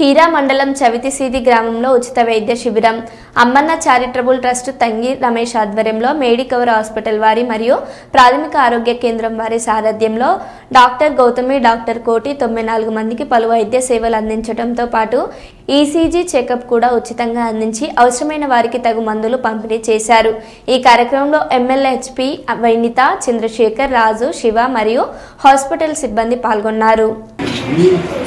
హీరా మండలం చవితిసీది గ్రామంలో ఉచిత వైద్య శిబిరం. అమ్మన్న చారిటబుల్ ట్రస్ట్ తంగి రమేష్ ఆధ్వర్యంలో మేడికవర్ హాస్పిటల్ వారి మరియు ప్రాథమిక ఆరోగ్య కేంద్రం వారి సారథ్యంలో డాక్టర్ గౌతమి డాక్టర్ కోటి తొంభై నాలుగు మందికి పలు వైద్య సేవలు అందించడంతో పాటు ఈసీజీ చెకప్ కూడా ఉచితంగా అందించి అవసరమైన వారికి తగు మందులు పంపిణీ చేశారు. ఈ కార్యక్రమంలో ఎమ్మెల్యే వైనిత చంద్రశేఖర్ రాజు శివ మరియు హాస్పిటల్ సిబ్బంది పాల్గొన్నారు.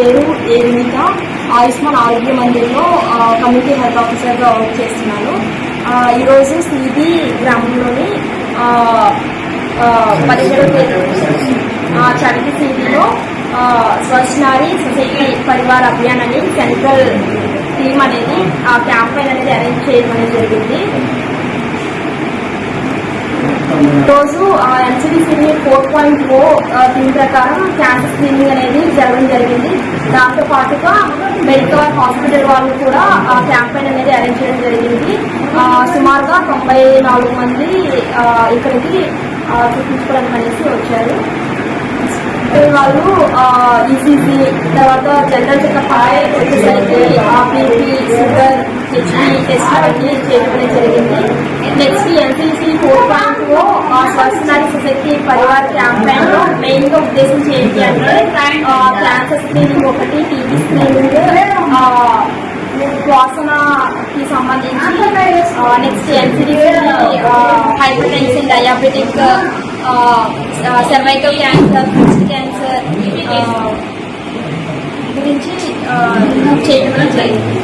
పేరు ఏ ఆయుష్మాన్ ఆరోగ్య మందిర్లో కమ్యూనిటీ హెల్త్ ఆఫీసర్గా వర్క్ చేస్తున్నాను. ఈరోజు స్వీతి గ్రామంలోని ఆ, పేరు తేదీ ఆ, సిటీలో స్వచ్ఛ సొసైటీ పరివార్ అభియాన్ అని సెంట్రల్ టీమ్ అనేది ఆ క్యాంపెయిన్ అనేది అరేంజ్ చేయడం అనేది జరిగింది. రోజు ఎన్సిడిసిని ఫోర్ పాయింట్ ఓ దీని ప్రకారం క్యాన్సర్ స్క్రీనింగ్ అనేది జరగడం జరిగింది. దాంతో పాటుగా మెడికల్ హాస్పిటల్ వాళ్ళు కూడా ఆ క్యాంపెయిన్ అనేది అరేంజ్ చేయడం జరిగింది. సుమారుగా తొంభై నాలుగు మంది ఇక్కడికి ఆ, చూపించుకోవడానికి అనేసి వచ్చారు. వాళ్ళు ఈసీసీ తర్వాత జనరల్ చెకప్ వచ్చేసరికి బీపీ షుగర్ హెచ్పి టెస్ట్ అన్ని చేయడం జరిగింది. నెక్స్ట్ ఎంపీసీ ఫోర్ పాయింట్లో పర్సనల్ సొసైటీ పరివార్ క్యాంపెయిన్లో మెయిన్గా ఉద్దేశించి ఏంటి అంటే క్యాన్సర్ స్క్రీనింగ్ ఒకటి టీబీ స్క్రీనింగ్ శ్వాసనకి సంబంధించి next NCD hypertension diabetic cervical cancer breast cancer గురించి చేయడం జరిగింది.